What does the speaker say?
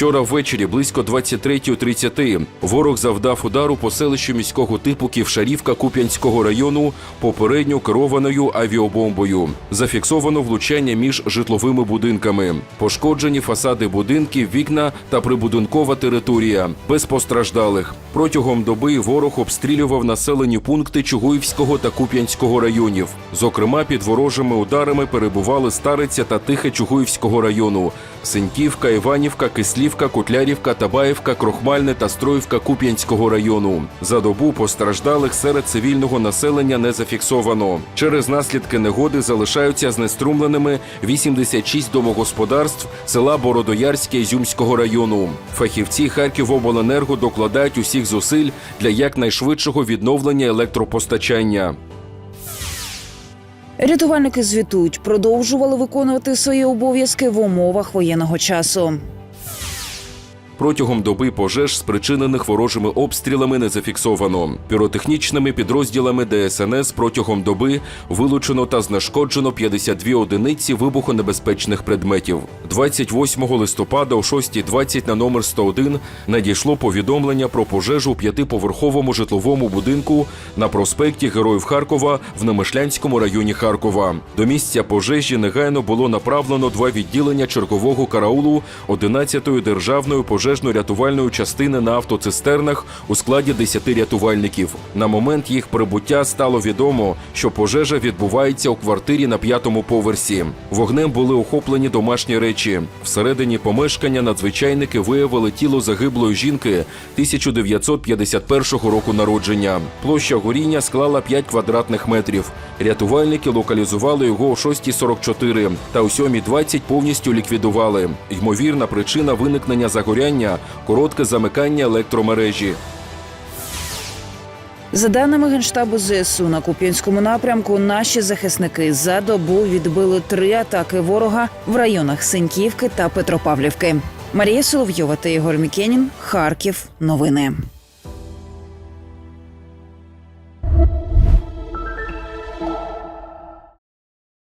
Вчора ввечері близько 23.30 ворог завдав удару по селищу міського типу Ківшарівка Куп'янського району попередньо керованою авіабомбою. Зафіксовано влучання між житловими будинками. Пошкоджені фасади будинків, вікна та прибудинкова територія. Без постраждалих. Протягом доби ворог обстрілював населені пункти Чугуївського та Куп'янського районів. Зокрема, під ворожими ударами перебували Стариця та Тихе Чугуївського району, Синьківка, Іванівка, Кислівка, Котлярівка, Табаївка, Крохмальне та Строївка Куп'янського району. За добу постраждалих серед цивільного населення не зафіксовано. Через наслідки негоди залишаються знеструмленими 86 домогосподарств села Бородоярське Ізюмського району. Фахівці Харківобленерго докладають усіх зусиль для якнайшвидшого відновлення електропостачання. Рятувальники звітують, продовжували виконувати свої обов'язки в умовах воєнного часу. Протягом доби пожеж, спричинених ворожими обстрілами, не зафіксовано. Піротехнічними підрозділами ДСНС протягом доби вилучено та знешкоджено 52 одиниці вибухонебезпечних предметів. 28 листопада о 6.20 на номер 101 надійшло повідомлення про пожежу у п'ятиповерховому житловому будинку на проспекті Героїв Харкова в Немишлянському районі Харкова. До місця пожежі негайно було направлено два відділення чергового караулу 11-ї державної пожежно-рятувальної частини на автоцистернах у складі 10 рятувальників. На момент їх прибуття стало відомо, що пожежа відбувається у квартирі на п'ятому поверсі. Вогнем були охоплені домашні речі. Всередині помешкання надзвичайники виявили тіло загиблої жінки 1951 року народження. Площа горіння склала 5 квадратних метрів. Рятувальники локалізували його о 6.44 та о 7.20 повністю ліквідували. Ймовірна причина виникнення загоряння коротке замикання електромережі. За даними генштабу ЗСУ на Куп'янському напрямку, наші захисники за добу відбили три атаки ворога в районах Синьківки та Петропавлівки. Марія Соловйова та Ігор Мікенін. Харків. Новини.